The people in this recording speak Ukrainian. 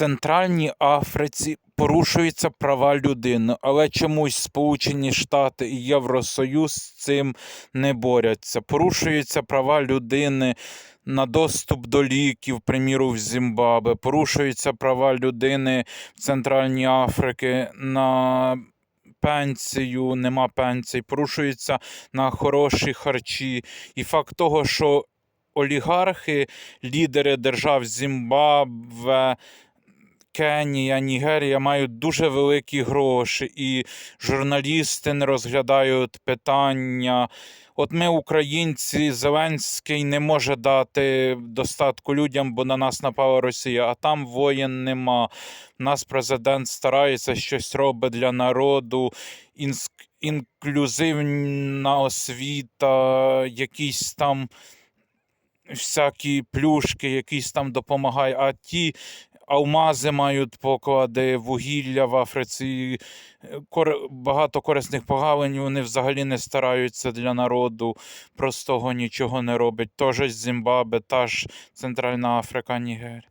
Центральній Африці порушуються права людини, але чомусь Сполучені Штати і Євросоюз з цим не борються. Порушуються права людини на доступ до ліків, приміру, в Зімбабве, порушуються права людини в Центральній Африці на пенсію, нема пенсій, порушуються на хороші харчі. І факт того, що олігархи, лідери держав Зімбабве, Кенія, Нігерія мають дуже великі гроші, і журналісти не розглядають питання. От ми, українці, Зеленський не може дати достатку людям, бо на нас напала Росія, а там воєн нема. Нас президент старається щось робить для народу, інклюзивна освіта, якісь там всякі плюшки, якісь там допомагає, а ті алмази мають поклади, вугілля в Африці, кор... багато корисних погалень, вони взагалі не стараються для народу, простого нічого не роблять. Тож Зімбабве, та ж Центральна Африка, Нігерія.